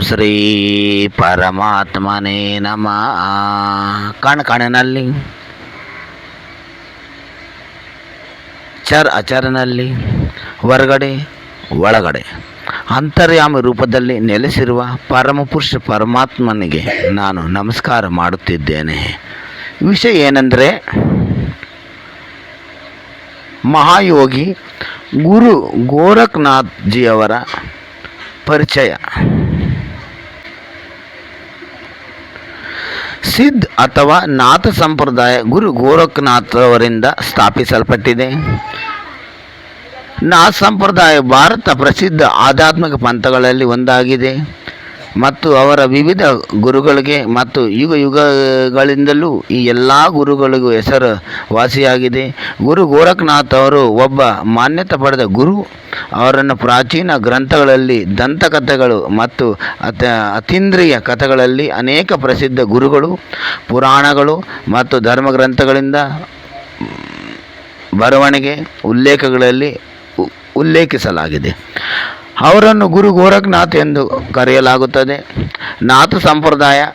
ಶ್ರೀ ಪರಮಾತ್ಮನೇ ನಮಃ. ಕಣ್, ಕಣನಲ್ಲಿ. ಚರ್ ಅಚರನಲ್ಲಿ ಹೊರಗಡೆ, ಒಳಗಡೆ. ಅಂತರ್ಯಾಮ ರೂಪದಲ್ಲಿ ನೆಲೆಸಿರುವ ಪರಮಪುರುಷ ಪರಮಾತ್ಮನಿಗೆ ನಾನು ನಮಸ್ಕಾರ ಮಾಡುತ್ತಿದ್ದೇನೆ. ವಿಷಯ ಏನೆಂದರೆ, ಮಹಾಯೋಗಿ ಗುರು ಗೋರಖ್ನಾಥ್ ಜಿಯವರ ಪರಿಚಯ. ಸಿದ್ಧ್ ಅಥವಾ ನಾಥ ಸಂಪ್ರದಾಯ ಗುರು ಗೋರಖ್ನಾಥ್ ಸ್ಥಾಪಿಸಲ್ಪಟ್ಟಿದೆ. ನಾಥ ಸಂಪ್ರದಾಯ ಭಾರತ ಪ್ರಸಿದ್ಧ ಆಧ್ಯಾತ್ಮಿಕ ಪಂಥಗಳಲ್ಲಿ ಒಂದಾಗಿದೆ. ಮತ್ತು ಅವರ ವಿವಿಧ ಗುರುಗಳಿಗೆ ಮತ್ತು ಯುಗ ಯುಗಗಳಿಂದಲೂ ಈ ಎಲ್ಲ ಗುರುಗಳಿಗೂ ಹೆಸರು ವಾಸಿಯಾಗಿದೆ ಗುರು ಗೋರಖನಾಥ್ ಅವರು ಒಬ್ಬ ಮಾನ್ಯತೆ ಪಡೆದ ಗುರು. ಅವರನ್ನು ಪ್ರಾಚೀನ ಗ್ರಂಥಗಳಲ್ಲಿ ದಂತಕಥೆಗಳು ಮತ್ತು ಅತ ಅತೀಂದ್ರಿಯ ಕಥೆಗಳಲ್ಲಿ ಅನೇಕ ಪ್ರಸಿದ್ಧ ಗುರುಗಳು, ಪುರಾಣಗಳು ಮತ್ತು ಧರ್ಮಗ್ರಂಥಗಳಿಂದ ಬರವಣಿಗೆ ಉಲ್ಲೇಖಗಳಲ್ಲಿ ಉಲ್ಲೇಖಿಸಲಾಗಿದೆ. ಅವರನ್ನು ಗುರು ಗೋರಖ್ನಾಥ್ ಎಂದು ಕರೆಯಲಾಗುತ್ತದೆ. ನಾಥ ಸಂಪ್ರದಾಯ,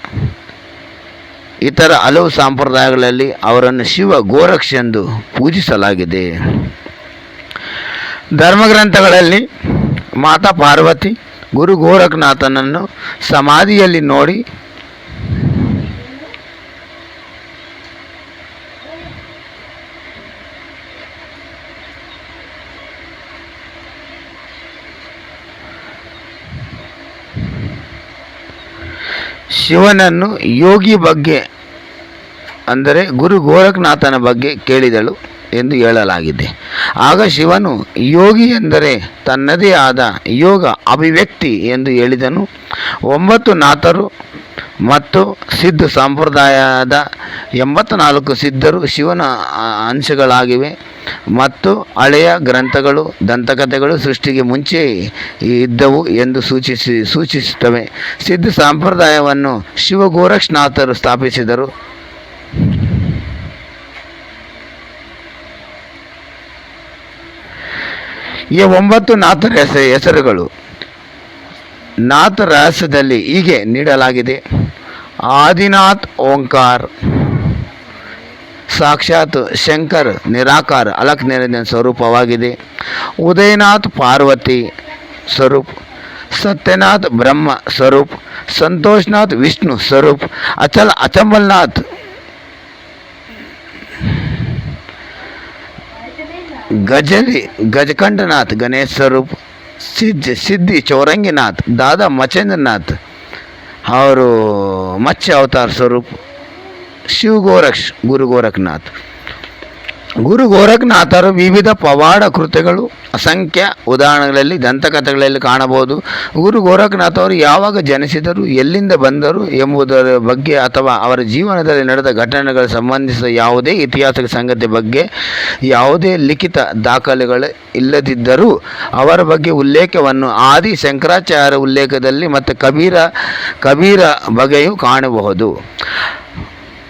ಇತರ ಹಲವು ಸಂಪ್ರದಾಯಗಳಲ್ಲಿ ಅವರನ್ನು ಶಿವ ಗೋರಕ್ಷ ಎಂದು ಪೂಜಿಸಲಾಗಿದೆ. ಧರ್ಮಗ್ರಂಥಗಳಲ್ಲಿ ಮಾತಾ ಪಾರ್ವತಿ ಗುರು ಗೋರಖ್ನಾಥನನ್ನು ಸಮಾಧಿಯಲ್ಲಿ ನೋಡಿ ಶಿವನನ್ನು ಯೋಗಿ ಬಗ್ಗೆ, ಅಂದರೆ ಗುರು ಗೋರಖನಾಥನ ಬಗ್ಗೆ ಕೇಳಿದಳು ಎಂದು ಹೇಳಲಾಗಿದೆ. ಆಗ ಶಿವನು, ಯೋಗಿ ಎಂದರೆ ತನ್ನದೇ ಆದ ಯೋಗ ಅಭಿವ್ಯಕ್ತಿ ಎಂದು ಹೇಳಿದನು. ಒಂಬತ್ತು ನಾಥರು ಮತ್ತು ಸಿದ್ಧ ಸಂಪ್ರದಾಯದ ಎಂಬತ್ನಾಲ್ಕು ಸಿದ್ಧರು ಶಿವನ ಅಂಶಗಳಾಗಿವೆ. ಮತ್ತು ಹಳೆಯ ಗ್ರಂಥಗಳು, ದಂತಕಥೆಗಳು ಸೃಷ್ಟಿಗೆ ಮುಂಚೆ ಇದ್ದವು ಎಂದು ಸೂಚಿಸಿ, ಸೂಚಿಸುತ್ತವೆ. ಸಿದ್ಧ ಸಂಪ್ರದಾಯವನ್ನು ಶಿವಗೋರಕ್ಷನಾಥರು ಸ್ಥಾಪಿಸಿದರು. ಈ ಒಂಬತ್ತು ನಾಥರ ಹೆಸ ಹೆಸರುಗಳು ನಾಥ ರಹಸ್ಯದಲ್ಲಿ ಹೀಗೆ ನೀಡಲಾಗಿದೆ. ಆದಿನಾಥ್ ಓಂಕಾರ. ಸಾಕ್ಷಾತ್ ಶಂಕರ್ ನಿರಾಕಾರ ಅಲಕ್ ನಿರಂಜನ ಸ್ವರೂಪವಾಗಿದೆ. ಉದಯನಾಥ್ ಪಾರ್ವತಿ ಸ್ವರೂಪ್, ಸತ್ಯನಾಥ್ ಬ್ರಹ್ಮ ಸ್ವರೂಪ್, ಸಂತೋಷ್ನಾಥ್ ವಿಷ್ಣು ಸ್ವರೂಪ್, ಅಚಲ್ ಅಚಂಬಲ್ನಾಥ್ ಗಜರಿ ಗಜಕಂಠನಾಥ್ ಗಣೇಶ್ ಸ್ವರೂಪ್, ಸಿದ್ಧ ಸಿದ್ಧಿ ಚೌರಂಗಿನಾಥ್, ದಾದಾ ಮಚೇಂದ್ರನಾಥ್, ಅವರು ಮತ್ಸ್ಯ ಅವತಾರ ಸ್ವರೂಪ್ ಶಿವ ಗೋರಕ್ಷ್, ಗುರು ಗೋರಖ್ನಾಥ್. ಗುರು ಗೋರಖ್ನಾಥರು ವಿವಿಧ ಪವಾಡ ಕೃತ್ಯಗಳು ಅಸಂಖ್ಯ ಉದಾಹರಣೆಗಳಲ್ಲಿ, ದಂತಕಥೆಗಳಲ್ಲಿ ಕಾಣಬಹುದು. ಗುರು ಗೋರಖ್ನಾಥ್ ಅವರು ಯಾವಾಗ ಜನಿಸಿದರು, ಎಲ್ಲಿಂದ ಬಂದರು ಎಂಬುದರ ಬಗ್ಗೆ ಅಥವಾ ಅವರ ಜೀವನದಲ್ಲಿ ನಡೆದ ಘಟನೆಗಳ ಸಂಬಂಧಿಸಿದ ಯಾವುದೇ ಇತಿಹಾಸದ ಸಂಗತಿ ಬಗ್ಗೆ ಯಾವುದೇ ಲಿಖಿತ ದಾಖಲೆಗಳು ಇಲ್ಲದಿದ್ದರೂ ಅವರ ಬಗ್ಗೆ ಉಲ್ಲೇಖವನ್ನು ಆದಿ ಶಂಕರಾಚಾರ್ಯ ಉಲ್ಲೇಖದಲ್ಲಿ ಮತ್ತು ಕಬೀರ ಕಬೀರ ಬಗೆಯೂ ಕಾಣಬಹುದು.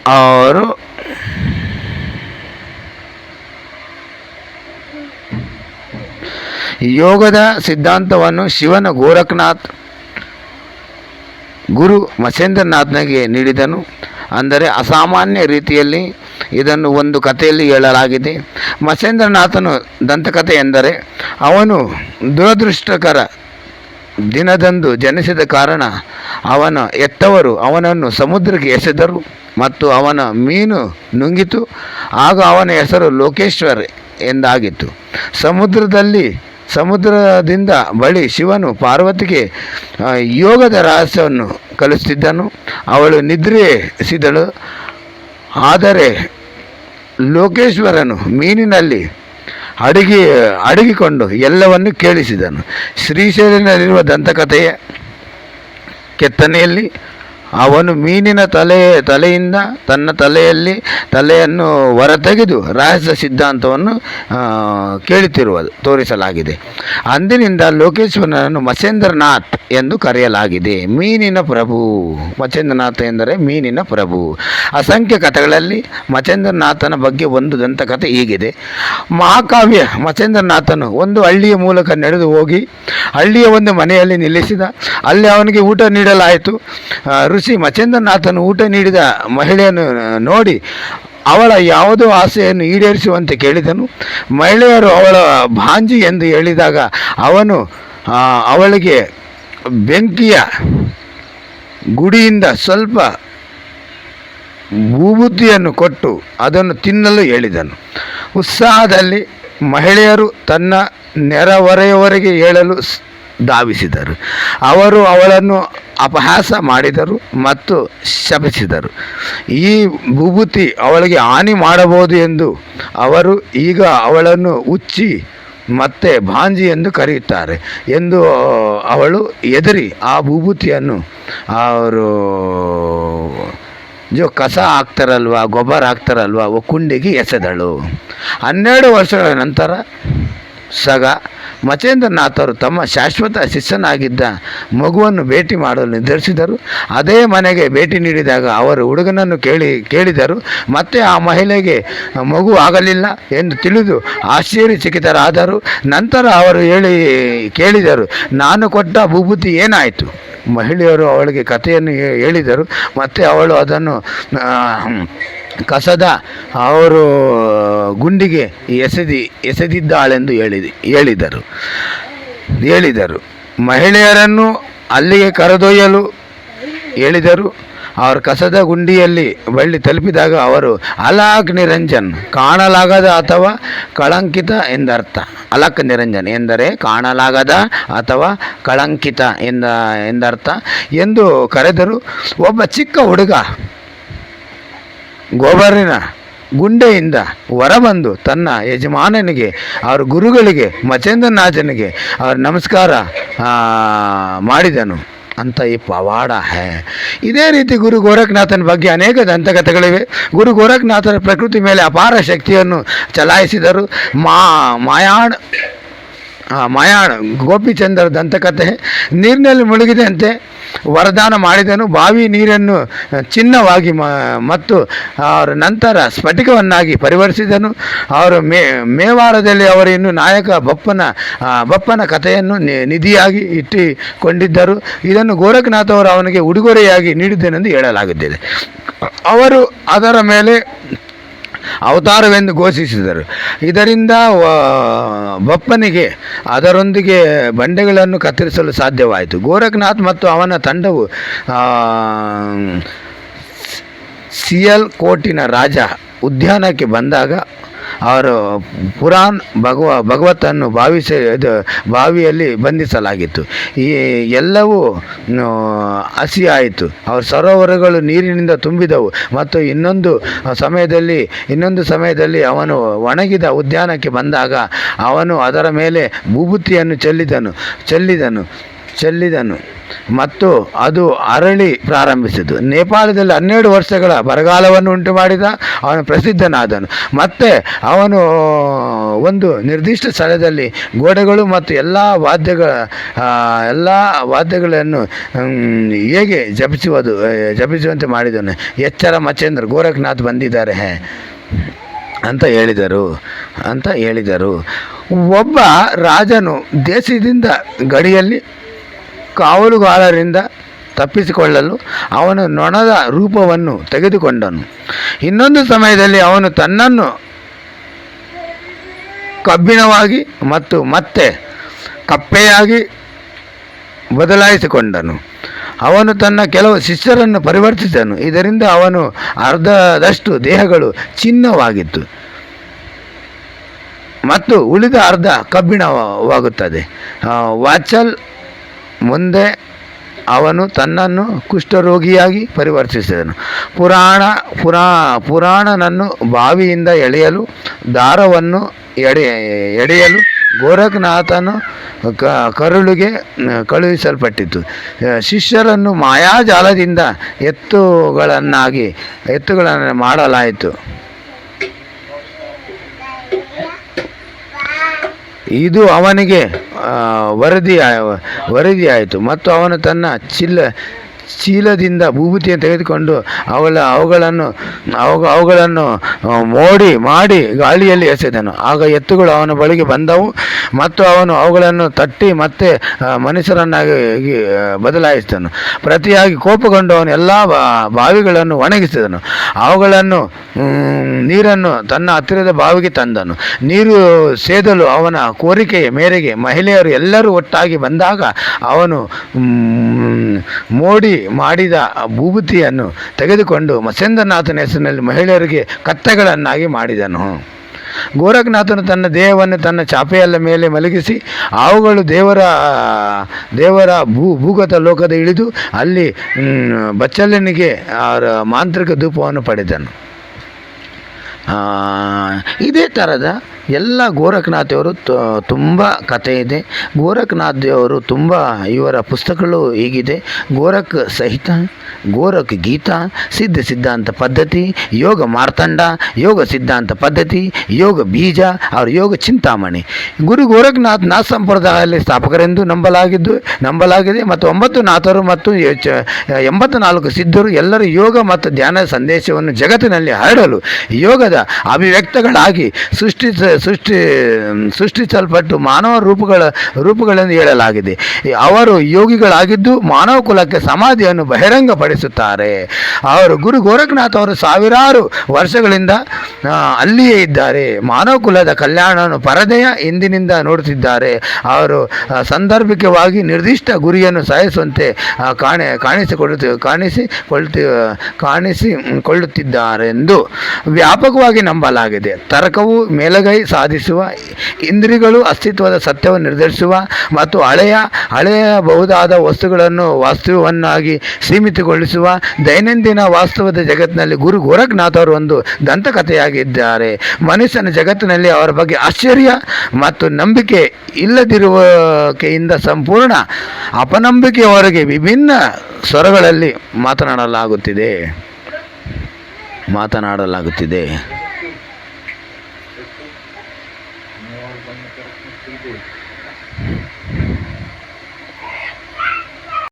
ಅವರು ಯೋಗದ ಸಿದ್ಧಾಂತವನ್ನು ಶಿವನ ಗೋರಖನಾಥ್, ಗುರು ಮಸೇಂದ್ರನಾಥ್ನಿಗೆ ನೀಡಿದನು. ಅಂದರೆ ಅಸಾಮಾನ್ಯ ರೀತಿಯಲ್ಲಿ ಇದನ್ನು ಒಂದು ಕಥೆಯಲ್ಲಿ ಹೇಳಲಾಗಿದೆ. ಮಸೇಂದ್ರನಾಥನು ದಂತಕಥೆ ಎಂದರೆ ಅವನು ದುರದೃಷ್ಟಕರ ದಿನದಂದು ಜನಿಸಿದ ಕಾರಣ ಅವನ ಎತ್ತವರು ಅವನನ್ನು ಸಮುದ್ರಕ್ಕೆ ಎಸೆದರು ಮತ್ತು ಅವನ ಮೀನು ನುಂಗಿತು. ಆಗ ಅವನ ಹೆಸರು ಲೋಕೇಶ್ವರ್ ಎಂದಾಗಿತ್ತು. ಸಮುದ್ರದಲ್ಲಿ, ಸಮುದ್ರದಿಂದ ಬಳಿ ಶಿವನು ಪಾರ್ವತಿಗೆ ಯೋಗದ ರಹಸ್ಯವನ್ನು ಕಲಿಸುತ್ತಿದ್ದನು. ಅವಳು ನಿದ್ರಿಸಿದಳು. ಆದರೆ ಲೋಕೇಶ್ವರನು ಮೀನಿನಲ್ಲಿ ಅಡಗಿ ಅಡಗಿಕೊಂಡು ಎಲ್ಲವನ್ನು ಕೇಳಿಸಿದನು. ಶ್ರೀಶೈಲಿನಲ್ಲಿರುವ ದಂತಕಥೆಯ ಕೆತ್ತನೆಯಲ್ಲಿ ಅವನು ಮೀನಿನ ತಲೆ, ತಲೆಯಿಂದ ತನ್ನ ತಲೆಯಲ್ಲಿ, ತಲೆಯನ್ನು ಹೊರತೆಗೆದು ರಹಸ್ಯ ಸಿದ್ಧಾಂತವನ್ನು ಕೇಳುತ್ತಿರುವ ತೋರಿಸಲಾಗಿದೆ. ಅಂದಿನಿಂದ ಲೋಕೇಶ್ವರನನ್ನು ಮಚೇಂದ್ರನಾಥ್ ಎಂದು ಕರೆಯಲಾಗಿದೆ. ಮೀನಿನ ಪ್ರಭು. ಮಚೇಂದ್ರನಾಥ್ ಎಂದರೆ ಮೀನಿನ ಪ್ರಭು. ಅಸಂಖ್ಯ ಕಥೆಗಳಲ್ಲಿ ಮಚೇಂದ್ರನಾಥನ ಬಗ್ಗೆ ಒಂದು ದಂತಕಥೆ ಹೀಗಿದೆ. ಮಹಾಕಾವ್ಯ ಮಚೇಂದ್ರನಾಥನು ಒಂದು ಹಳ್ಳಿಯ ಮೂಲಕ ನಡೆದು ಹೋಗಿ, ಹಳ್ಳಿಯ ಒಂದು ಮನೆಯಲ್ಲಿ ನಿಲ್ಲಿಸಿದ, ಅಲ್ಲಿ ಅವನಿಗೆ ಊಟ ನೀಡಲಾಯಿತು. ಋಷಿ ಮಚೇಂದ್ರನಾಥನು ಊಟ ನೀಡಿದ ಮಹಿಳೆಯನ್ನು ನೋಡಿ ಅವಳ ಯಾವುದೋ ಆಸೆಯನ್ನು ಈಡೇರಿಸುವಂತೆ ಕೇಳಿದನು. ಮಹಿಳೆಯರು ಅವಳ ಭಾಂಜಿ ಎಂದು ಹೇಳಿದಾಗ ಅವನು ಅವಳಿಗೆ ಬೆಂಕಿಯ ಗುಡಿಯಿಂದ ಸ್ವಲ್ಪ ಭೂಬುದ್ಧಿಯನ್ನು ಕೊಟ್ಟು ಅದನ್ನು ತಿನ್ನಲು ಹೇಳಿದನು. ಉತ್ಸಾಹದಲ್ಲಿ ಮಹಿಳೆಯರು ತನ್ನ ನೆರೆಹೊರೆಯವರೆಗೆ ಹೇಳಲು ಧಾವಿಸಿದರು. ಅವರು ಅವಳನ್ನು ಅಪಹಾಸ ಮಾಡಿದರು ಮತ್ತು ಶಪಿಸಿದರು. ಈ ಭೂಭೂತಿ ಅವಳಿಗೆ ಹಾನಿ ಮಾಡಬಹುದು ಎಂದು ಅವರು ಈಗ ಅವಳನ್ನು ಉಚ್ಚಿ ಮತ್ತೆ ಭಾಂಜಿ ಎಂದು ಕರೆಯುತ್ತಾರೆ ಎಂದು ಅವಳು ಎದರಿ ಆ ಭೂಭೂತಿಯನ್ನು ಅವರು, ಜೋ, ಕಸ ಹಾಕ್ತಾರಲ್ವ, ಗೊಬ್ಬರ ಹಾಕ್ತಾರಲ್ವ ಕುಂಡಿಗೆ ಎಸೆದಳು. ಹನ್ನೆರಡು ವರ್ಷಗಳ ನಂತರ ಸಗ ಮಚೇಂದ್ರನಾಥರು ತಮ್ಮ ಶಾಶ್ವತ ಶಿಷ್ಯನಾಗಿದ್ದ ಮಗುವನ್ನು ಭೇಟಿ ಮಾಡಲು ನಿರ್ಧರಿಸಿದರು. ಅದೇ ಮನೆಗೆ ಭೇಟಿ ನೀಡಿದಾಗ ಅವರು ಹುಡುಗನನ್ನು ಕೇಳಿ, ಕೇಳಿದರು, ಮತ್ತೆ ಆ ಮಹಿಳೆಗೆ ಮಗು ಆಗಲಿಲ್ಲ ಎಂದು ತಿಳಿದು ಆಶ್ಚರ್ಯಚಕಿತರಾದರು. ನಂತರ ಅವರು ಹೇಳಿ, ಕೇಳಿದರು, ನಾನು ಕೊಟ್ಟ ಭೂಭೂತಿ ಏನಾಯಿತು? ಮಹಿಳೆಯರು ಅವಳಿಗೆ ಕಥೆಯನ್ನು ಹೇಳಿದರು. ಮತ್ತು ಅವಳು ಅದನ್ನು ಕಸದ ಅವರು ಗುಂಡಿಗೆ ಎಸೆದಿ, ಎಸೆದಿದ್ದಾಳೆಂದು ಹೇಳಿದ, ಹೇಳಿದರು. ಹೇಳಿದರು. ಮಹಿಳೆಯರನ್ನು ಅಲ್ಲಿಗೆ ಕರೆದೊಯ್ಯಲು ಹೇಳಿದರು. ಅವರು ಕಸದ ಗುಂಡಿಯಲ್ಲಿ ಬಳ್ಳಿ ತಲುಪಿದಾಗ ಅವರು, ಅಲಾಕ್ ನಿರಂಜನ್, ಕಾಣಲಾಗದ ಅಥವಾ ಕಳಂಕಿತ ಎಂದರ್ಥ. ಅಲಕ್ ನಿರಂಜನ್ ಎಂದರೆ, ಕಾಣಲಾಗದ ಅಥವಾ ಕಳಂಕಿತ ಎಂದ, ಎಂದರ್ಥ ಎಂದು ಕರೆದರು. ಒಬ್ಬ ಚಿಕ್ಕ ಹುಡುಗ ಗೋಬರಿನ ಗುಂಡೆಯಿಂದ ಹೊರಬಂದು ತನ್ನ ಯಜಮಾನನಿಗೆ, ಅವರ ಗುರುಗಳಿಗೆ ಮಚೇಂದ್ರನಾಥನಿಗೆ ಅವರ ನಮಸ್ಕಾರ ಮಾಡಿದನು. ಅಂತ ಈ ಪವಾಡ ಹೇ. ಇದೇ ರೀತಿ ಗುರು ಗೋರಖನಾಥನ ಬಗ್ಗೆ ಅನೇಕ ದಂತಕಥೆಗಳಿವೆ. ಗುರು ಗೋರಖನಾಥನ ಪ್ರಕೃತಿ ಮೇಲೆ ಅಪಾರ ಶಕ್ತಿಯನ್ನು ಚಲಾಯಿಸಿದರು. ಮಾ, ಮಾಯಾಣ ಮಾಯಾಣ ಗೋಪಿಚಂದ್ರ ದಂತಕಥೆ, ನೀರಿನಲ್ಲಿ ಮುಳುಗಿದಂತೆ ವರದಾನ ಮಾಡಿದನು. ಬಾವಿ ನೀರನ್ನು ಚಿನ್ನವಾಗಿ ಮತ್ತು ಅವರ ನಂತರ ಸ್ಫಟಿಕವನ್ನಾಗಿ ಪರಿವರ್ತಿಸಿದನು ಅವರು ಮೇ ಮೇವಾರದಲ್ಲಿ ಅವರು ಇನ್ನು ನಾಯಕ ಬಪ್ಪನ ಬಪ್ಪನ ಕಥೆಯನ್ನು ನಿಧಿಯಾಗಿ ಇಟ್ಟುಕೊಂಡಿದ್ದರು. ಇದನ್ನು ಗೋರಖನಾಥ್ ಅವರು ಅವನಿಗೆ ಉಡುಗೊರೆಯಾಗಿ ನೀಡಿದ್ದೇನೆಂದು ಹೇಳಲಾಗುತ್ತಿದೆ. ಅವರು ಅದರ ಮೇಲೆ ಅವತಾರವೆಂದು ಘೋಷಿಸಿದರು. ಇದರಿಂದ ಬಪ್ಪನಿಗೆ, ಅದರೊಂದಿಗೆ ಬಂಡೆಗಳನ್ನು ಕತ್ತರಿಸಲು ಸಾಧ್ಯವಾಯಿತು. ಗೋರಖನಾಥ್ ಮತ್ತು ಅವನ ತಂಡವು ಸಿಯಲ್ ಕೋಟಿನ ರಾಜ ಉದ್ಯಾನಕ್ಕೆ ಬಂದಾಗ ಅವರು ಪುರಾನ್ ಭಗವ ಭಗವತನ್ನು ಭಾವಿಸಿ ಇದು ಬಾವಿಯಲ್ಲಿ ಬಂಧಿಸಲಾಗಿತ್ತು. ಈ ಎಲ್ಲವೂ ಹಸಿ ಹಸಿಯಾಯಿತು ಅವರ ಸರೋವರಗಳು ನೀರಿನಿಂದ ತುಂಬಿದವು. ಮತ್ತು ಇನ್ನೊಂದು ಸಮಯದಲ್ಲಿ ಇನ್ನೊಂದು ಸಮಯದಲ್ಲಿ ಅವನು ಒಣಗಿದ ಉದ್ಯಾನಕ್ಕೆ ಬಂದಾಗ ಅವನು ಅದರ ಮೇಲೆ ಭೂಭುತಿಯನ್ನು ಚೆಲ್ಲಿದನು ಚೆಲ್ಲಿದನು ಚೆಲ್ಲಿದನು. ಮತ್ತು ಅದು ಅರಳಿ ಪ್ರಾರಂಭಿಸಿತು ನೇಪಾಳದಲ್ಲಿ ಹನ್ನೆರಡು ವರ್ಷಗಳ ಬರಗಾಲವನ್ನು ಉಂಟು ಮಾಡಿದ ಅವನು ಪ್ರಸಿದ್ಧನಾದನು. ಮತ್ತೆ ಅವನು ಒಂದು ನಿರ್ದಿಷ್ಟ ಸ್ಥಳದಲ್ಲಿ ಗೋಡೆಗಳು ಮತ್ತು ಎಲ್ಲ ವಾದ್ಯಗಳ ಎಲ್ಲ ವಾದ್ಯಗಳನ್ನು ಹೇಗೆ ಜಪಿಸುವುದು ಜಪಿಸುವಂತೆ ಮಾಡಿದನು. ಎಚ್ಚರ ಮಚೇಂದ್ರ ಗೋರಖನಾಥ್ ಬಂದಿದ್ದಾರೆ ಅಂತ ಹೇಳಿದರು ಅಂತ ಹೇಳಿದರು. ಒಬ್ಬ ರಾಜನು ದೇಶದಿಂದ ಗಡಿಯಲ್ಲಿ ಕಾವಲುಗಾರರಿಂದ ತಪ್ಪಿಸಿಕೊಳ್ಳಲು ಅವನು ನೊಣದ ರೂಪವನ್ನು ತೆಗೆದುಕೊಂಡನು. ಇನ್ನೊಂದು ಸಮಯದಲ್ಲಿ ಅವನು ತನ್ನನ್ನು ಕಬ್ಬಿಣವಾಗಿ ಮತ್ತು ಮತ್ತೆ ಕಪ್ಪೆಯಾಗಿ ಬದಲಾಯಿಸಿಕೊಂಡನು. ಅವನು ತನ್ನ ಕೆಲವು ಶಿಷ್ಯರನ್ನು ಪರಿವರ್ತಿಸಿದನು. ಇದರಿಂದ ಅವನು ಅರ್ಧದಷ್ಟು ದೇಹಗಳು ಚಿನ್ನವಾಗಿತ್ತು ಮತ್ತು ಉಳಿದ ಅರ್ಧ ಕಬ್ಬಿಣವಾಗುತ್ತದೆ. ವಾಚಲ್ ಮುಂದೆ ಅವನು ತನ್ನನ್ನು ಕುಷ್ಠರೋಗಿಯಾಗಿ ಪರಿವರ್ತಿಸಿದನು. ಪುರಾಣ, ಪುರಾ, ಪುರಾಣನನ್ನು ಬಾವಿಯಿಂದ ಎಳೆಯಲು, ದಾರವನ್ನು ಎಡೆ, ಎಡೆಯಲು ಗೋರಖನಾಥನು ಕ, ಕರುಳಿಗೆ ಕಳುಹಿಸಲ್ಪಟ್ಟಿತು. ಶಿಷ್ಯರನ್ನು ಮಾಯಾಜಾಲದಿಂದ ಎತ್ತುಗಳನ್ನಾಗಿ, ಎತ್ತುಗಳನ್ನು ಮಾಡಲಾಯಿತು. ಇದು ಅವನಿಗೆ ವರದಿ ವರದಿ ವರದಿಯಾಯಿತು ಮತ್ತು ಅವನು ತನ್ನ ಚಿಲ್ಲ ಚೀಲದಿಂದ ಭೂಭೂತಿಯನ್ನು ತೆಗೆದುಕೊಂಡು ಅವಳ ಅವುಗಳನ್ನು ಅವು ಅವುಗಳನ್ನು ಮೋಡಿ ಮಾಡಿ ಗಾಳಿಯಲ್ಲಿ ಎಸೆದನು. ಆಗ ಎತ್ತುಗಳು ಅವನ ಬಳಿಗೆ ಬಂದವು ಮತ್ತು ಅವನು ಅವುಗಳನ್ನು ತಟ್ಟಿ ಮತ್ತೆ ಮನುಷ್ಯರನ್ನಾಗಿ ಬದಲಾಯಿಸಿದನು. ಪ್ರತಿಯಾಗಿ ಕೋಪಗೊಂಡು ಅವನು ಎಲ್ಲ ಬಾವಿಗಳನ್ನು ಒಣಗಿಸಿದನು. ಅವುಗಳನ್ನು ನೀರನ್ನು ತನ್ನ ಹತ್ತಿರದ ಬಾವಿಗೆ ತಂದನು. ನೀರು ಸೇದಲು ಅವನ ಕೋರಿಕೆಯ ಮೇರೆಗೆ ಮಹಿಳೆಯರು ಎಲ್ಲರೂ ಒಟ್ಟಾಗಿ ಬಂದಾಗ ಅವನು ಮೋಡಿ ಮಾಡಿದ ಭೂಭೂತಿಯನ್ನು ತೆಗೆದುಕೊಂಡು ಮತ್ಸ್ಯೇಂದ್ರನಾಥನ ಹೆಸರಿನಲ್ಲಿ ಮಹಿಳೆಯರಿಗೆ ಕತ್ತೆಗಳನ್ನಾಗಿ ಮಾಡಿದನು. ಗೋರಖನಾಥನು ತನ್ನ ದೇಹವನ್ನು ತನ್ನ ಚಾಪೆಯಲ್ಲ ಮೇಲೆ ಮಲಗಿಸಿ ಅವುಗಳು ದೇವರ ದೇವರ ಭೂ, ಭೂಗತ ಲೋಕದ ಇಳಿದು ಅಲ್ಲಿ ಬಚ್ಚಲನಿಗೆ ಮಾಂತ್ರಿಕ ಧೂಪವನ್ನು ಪಡೆದನು. ಇದೇ ಥರದ ಎಲ್ಲ ಗೋರಖನಾಥಿಯವರು ತುಂಬ ಕಥೆ ಇದೆ. ಗೋರಖನಾಥ್ ದೇವರು ತುಂಬ ಇವರ ಪುಸ್ತಕಗಳು ಹೀಗಿದೆ. ಗೋರಖ್ ಸಹಿತ, ಗೋರಖ್ ಗೀತಾ, ಸಿದ್ಧ ಸಿದ್ಧಾಂತ ಪದ್ಧತಿ, ಯೋಗ ಮಾರ್ತಂಡ, ಯೋಗ ಸಿದ್ಧಾಂತ ಪದ್ಧತಿ, ಯೋಗ ಬೀಜ, ಅವರ ಯೋಗ ಚಿಂತಾಮಣಿ. ಗುರು ಗೋರಖನಾಥ್ ನಾಥ್ ಸಂಪ್ರದಾಯದಲ್ಲಿ ಸ್ಥಾಪಕರೆಂದು ನಂಬಲಾಗಿದ್ದು, ನಂಬಲಾಗಿದೆ. ಮತ್ತು ಒಂಬತ್ತು ನಾಥರು ಮತ್ತು ಎಂಬತ್ತು ನಾಲ್ಕು ಸಿದ್ಧರು ಎಲ್ಲರೂ ಯೋಗ ಮತ್ತು ಧ್ಯಾನ ಸಂದೇಶವನ್ನು ಜಗತ್ತಿನಲ್ಲಿ ಹರಡಲು ಯೋಗದ ಅಭಿವ್ಯಕ್ತಗಳಾಗಿ ಸೃಷ್ಟಿ ಸೃಷ್ಟಿ ಸೃಷ್ಟಿಸಲ್ಪಟ್ಟು ಮಾನವ ರೂಪಗಳ, ರೂಪಗಳನ್ನು ಹೇಳಲಾಗಿದೆ. ಅವರು ಯೋಗಿಗಳಾಗಿದ್ದು ಮಾನವ ಕುಲಕ್ಕೆ ಸಮಾಧಿಯನ್ನು ಬಹಿರಂಗಪಡಿಸುತ್ತಾರೆ. ಅವರು ಗುರು ಗೋರಖನಾಥ್ ಅವರು ಸಾವಿರಾರು ವರ್ಷಗಳಿಂದ ಅಲ್ಲಿಯೇ ಇದ್ದಾರೆ. ಮಾನವ ಕುಲದ ಕಲ್ಯಾಣವನ್ನು ಪರದೆಯ ಹಿಂದಿನಿಂದ ನೋಡುತ್ತಿದ್ದಾರೆ. ಅವರು ಸಂದರ್ಭಿಕವಾಗಿ ನಿರ್ದಿಷ್ಟ ಗುರಿಯನ್ನು ಸಾಯಿಸುವಂತೆ ಕಾಣೆ, ಕಾಣಿಸಿಕೊಳ್ಳುತ್ತ ಕಾಣಿಸಿಕೊಳ್ತಿ ಕಾಣಿಸಿಕೊಳ್ಳುತ್ತಿದ್ದಾರೆಂದು ವ್ಯಾಪಕವಾಗಿ ನಂಬಲಾಗಿದೆ. ತರ್ಕವು ಮೇಲಗೈ ಸಾಧಿಸುವ ಇಂದ್ರಿಗಳು ಅಸ್ತಿತ್ವದ ಸತ್ಯವನ್ನು ನಿರ್ಧರಿಸುವ ಮತ್ತು ಹಳೆಯ, ಹಳೆಯಬಹುದಾದ ವಸ್ತುಗಳನ್ನು ವಾಸ್ತವವನ್ನಾಗಿ ಸೀಮಿತಗೊಳಿಸುವ ದೈನಂದಿನ ವಾಸ್ತವದ ಜಗತ್ತಿನಲ್ಲಿ ಗುರು ಗೋರಖ್ನಾಥವರು ಒಂದು ದಂತಕಥೆಯಾಗಿದ್ದಾರೆ. ಮನುಷ್ಯನ ಜಗತ್ತಿನಲ್ಲಿ ಅವರ ಬಗ್ಗೆ ಆಶ್ಚರ್ಯ ಮತ್ತು ನಂಬಿಕೆ ಇಲ್ಲದಿರುವಿಕೆಯಿಂದ ಸಂಪೂರ್ಣ ಅಪನಂಬಿಕೆಯವರೆಗೆ ವಿಭಿನ್ನ ಸ್ವರಗಳಲ್ಲಿ ಮಾತನಾಡಲಾಗುತ್ತಿದೆ. ಮಾತನಾಡಲಾಗುತ್ತಿದೆ.